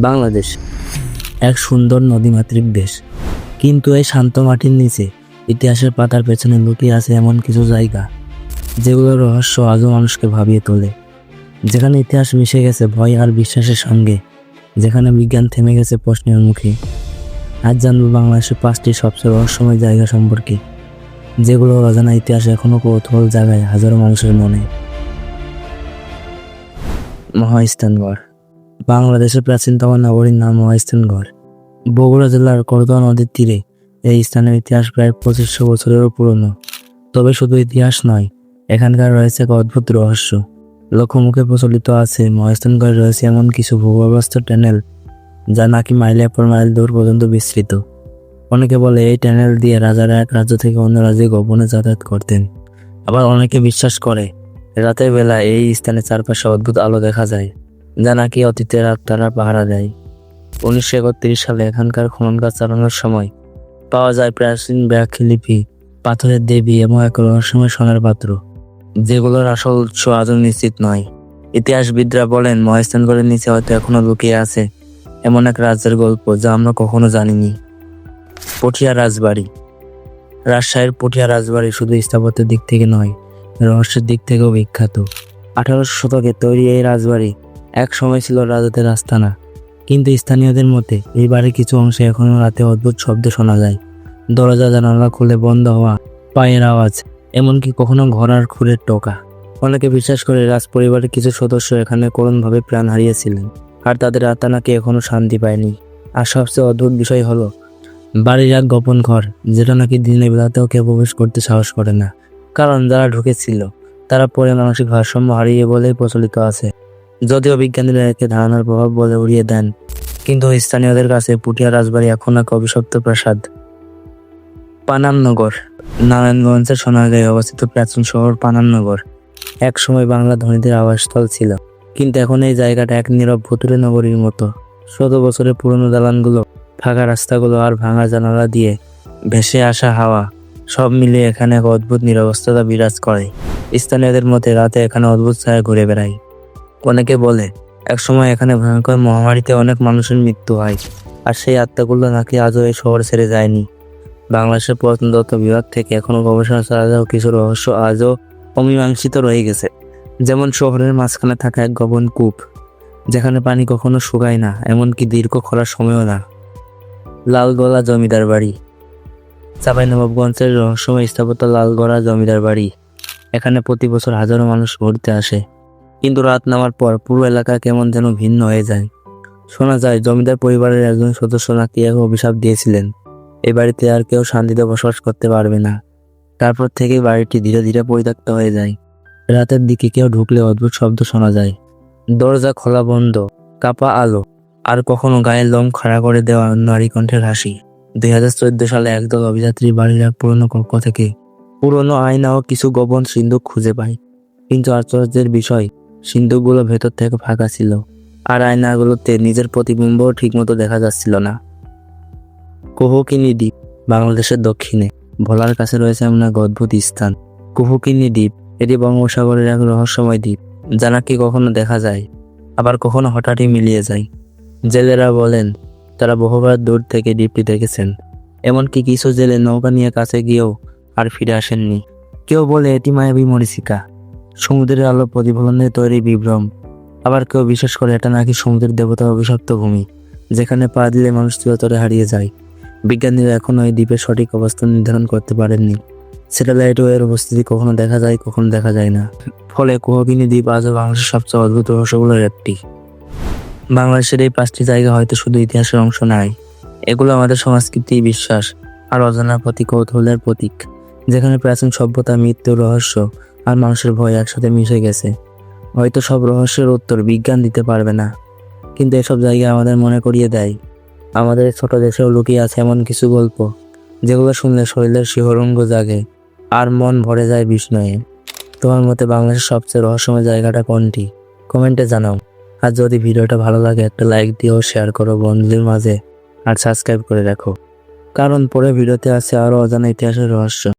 বাংলাদেশ, এক সুন্দর নদীমাতৃক দেশ। কিন্তু এই শান্ত মাটির নিচে ইতিহাসের পাতার পেছনে লুকিয়ে আছে এমন কিছু জায়গা যেগুলোর রহস্য আজও মানুষকে ভাবিয়ে তোলে। যেখানে ইতিহাস মিশে গেছে ভয় আর বিশ্বাসের সঙ্গে, যেখানে বিজ্ঞান থেমে গেছে প্রশ্নের মুখে। আজ জানব বাংলাদেশের পাঁচটি সবচেয়ে রহস্যময় জায়গা সম্পর্কে, যেগুলো অজানা ইতিহাস এখনও কৌতূহল জায়গায় হাজারো মানুষের মনে। মহাস্থানগড় বাংলাদেশের প্রাচীনতম নগরীর নাম মহাস্থানগড়। বগুড়া জেলার করতোয়া নদীর তীরে এই স্থানের ইতিহাস প্রায় পঁচিশশো বছরেরও পুরনো। তবে শুধু ইতিহাস নয়, এখানকার রয়েছে এক অদ্ভুত রহস্য। লোকমুখে প্রচলিত আছে, মহাস্থানগড়ে রয়েছে এমন কিছু ভূগর্ভস্থ ট্যানেল, যা নাকি মাইলের পর মাইল দূর পর্যন্ত বিস্তৃত। অনেকে বলে এই ট্যানেল দিয়ে রাজারা এক রাজ্য থেকে অন্য রাজ্যে গোপনে যাতায়াত করতেন। আবার অনেকে বিশ্বাস করে, রাতের বেলা এই স্থানে চারপাশে অদ্ভুত আলো দেখা যায়। যা নাকি অতীতের আত্মারা পাহারা দেয়। উনিশশো একত্রিশ সালে এখানকার খনন কাজ চালানোর সময় পাওয়া যায় প্রাচীন ব্যাখ্যলিপি পাথরের দেবী এবং এক রহস্যময় সোনার পাত্র, যেগুলোর আসল উৎস আজও নিশ্চিত নয়। ইতিহাসবিদরা বলেন মহেস্থানগড়ের নিচে হয়তো এখনও লুকিয়ে আছে এমন এক রাজ্যের গল্প যা আমরা কখনো জানিনি। পটিয়া রাজবাড়ি। রাজশাহীর পটিয়া রাজবাড়ি শুধু স্থাপত্যের দিক থেকে নয়, রহস্যের দিক থেকেও বিখ্যাত। আঠারোশো শতকে তৈরি এই রাজবাড়ি এক সময় ছিল রাজাদের আস্তানা, কিন্তু স্থানীয়দের মতে এই বাড়ির কিছু অংশে এখনও রাতে অদ্ভুত শব্দ শোনা যায়। দরজা জানালা খুলে বন্ধ হওয়া, পায়ের আওয়াজ, এমনকি কখনো ঘোড়ার খুরের টোকা। অনেকে বিশ্বাস করে রাজ পরিবারের কিছু সদস্য এখানে করুণভাবে প্রাণ হারিয়েছিলেন, আর তাদের আত্মা নাকি এখনও শান্তি পায়নি। আর সবচেয়ে অদ্ভুত বিষয় হলো, বাড়ির এক গোপন ঘর, যেটা নাকি দিনের বেলাতেও কেউ প্রবেশ করতে সাহস করে না। কারণ যারা ঢুকেছিল, তারা পরে মানসিক ভারসাম্য হারিয়ে বলেই প্রচলিত আছে। যদিও বিজ্ঞানীরা একে ধারণার প্রভাব বলে উড়িয়ে দেন, কিন্তু স্থানীয়দের কাছে পুটিয়া রাজবাড়ি এখন এক অভিশপ্ত প্রাসাদ। পানামনগর নারায়ণগঞ্জের সোনারগাঁয়ে অবস্থিত প্রাচীন শহর পানামনগর এক সময় বাংলা ধনীদের আবাসস্থল ছিল, কিন্তু এখন এই জায়গাটা এক নীরব ভুতুরে নগরীর মতো। শত বছরের পুরনো দালানগুলো, ফাঁকা রাস্তাগুলো আর ভাঙা জানালা দিয়ে ভেসে আসা হাওয়া, সব মিলিয়ে এখানে এক অদ্ভুত নিরবস্থতা বিরাজ করে। স্থানীয়দের মতে রাতে এখানে অদ্ভুত ছায়া ঘুরে বেড়ায়। অনেকে বলে, একসময় এখানে ভয়ঙ্কর মহামারীতে অনেক মানুষের মৃত্যু হয়, আর সেই আত্মাগুলো নাকি আজও এই শহর ছেড়ে যায়নি। বাংলাদেশের প্রত্নতত্ত্ব বিভাগ থেকে এখনও গবেষণা চালালেও কিছু রহস্য আজও অমীমাংসিত রয়ে গেছে। যেমন শহরের মাঝখানে থাকা এক গবন কূপ, যেখানে পানি কখনো শুকায় না, এমনকি দীর্ঘ খরার সময়ও না। লালগোলা জমিদার বাড়ি, চাঁপাইনবাবগঞ্জের রহস্যময় স্থাপত্য লালগড়া জমিদার বাড়ি, এখানে প্রতি বছর হাজারো মানুষ ঘুরতে আসে। কিন্তু রাত নামার পর পুরো এলাকা কেমন যেন ভিন্ন হয়ে যায়। শোনা যায়, জমিদার পরিবারের একজন সদস্য নাকি এক অভিশাপ দিয়েছিলেন। এই বাড়িতে আর কেউ শান্তিতে বসবাস করতে পারবে না। তারপর থেকে বাড়িটি ধীরে ধীরে পরিত্যক্ত হয়ে যায়। রাতের দিকে কেউ ঢুকলে অদ্ভুত শব্দ শোনা যায়। দরজা খোলা বন্ধ, কাপা আলো, আর কখনো গায়ের লোম খাড়া করে দেওয়া নারী কণ্ঠের হাসি। দুই হাজার চোদ্দ সালে একদল অভিযাত্রী বাড়ির এক পুরনো কক্ষ থেকে পুরনো আয়না ও কিছু গোপন সিন্ধুক খুঁজে পায়। কিন্তু আশ্চর্যের বিষয় সিন্ধুকগুলো ভেতর থেকে ফাঁকা ছিল, আর আয়নাগুলোতে নিজের প্রতিবিম্বও ঠিকমতো দেখা যাচ্ছিল না। কুহুকিনী দ্বীপ বাংলাদেশের দক্ষিণে, ভোলার কাছে রয়েছে এমন এক অদ্ভুত স্থান। কুহুকিনী দ্বীপ এটি বঙ্গোপসাগরের এক রহস্যময় দ্বীপ, যা নাকি কখনো দেখা যায়, আবার কখনো হঠাৎই মিলিয়ে যায়। জেলেরা বলেন, তারা বহুবার দূর থেকে দ্বীপটি দেখেছেন। এমনকি কিছু জেলে নৌকা নিয়ে কাছে গিয়েও আর ফিরে আসেননি। কেউ বলে এটি মায়াবী মরিচিকা। সমুদ্রের আলো প্রতিফলনে তৈরি বিভ্রম। আবার কেউ বিশ্বাস করে এটা নাকি সমুদ্রের দেবতার অভিশপ্ত ভূমি, যেখানে পা দিলে মানুষ চিরতরে হারিয়ে যায়। বিজ্ঞানীরা এখনও এই দ্বীপের সঠিক অবস্থান নির্ধারণ করতে পারেননি। স্যাটেলাইট এর উপস্থিতি কখনো দেখা যায়, কখনো দেখা যায় না। ফলে কোহকিনী দ্বীপ আজও বাংলাদেশের সবচেয়ে অদ্ভুত রহস্যগুলোর একটি। বাংলাদেশের এই পাঁচটি জায়গা হয়তো শুধু ইতিহাসের অংশ নাই। এগুলো আমাদের সংস্কৃতি, বিশ্বাস আর অজানার প্রতি কৌতূহলের প্রতীক, যেখানে প্রাচীন সভ্যতা, মৃত্যু, রহস্য আর মানুষের ভয় একসাথে মিশে গেছে। হয়তো সব রহস্যের উত্তর বিজ্ঞান দিতে পারবে না। কিন্তু এসব জায়গা আমাদের মনে করিয়ে দেয়। আমাদের ছোট দেশেও লুকিয়ে আছে এমন কিছু গল্প, যেগুলো শুনলে শরীরের শিহরঙ্গ জাগে আর মন ভরে যায় বিস্ময়ে। তোমার মতে বাংলাদেশের সবচেয়ে রহস্যময় জায়গাটা কোনটি? কমেন্টে জানাও। আর যদি ভিডিওটা ভালো লাগে, একটা লাইক দিও, শেয়ার করো বন্ধুদের মাঝে, আর সাবস্ক্রাইব করে রাখো। কারণ পরে ভিডিওতে আছে আরও অজানা ইতিহাসের রহস্য।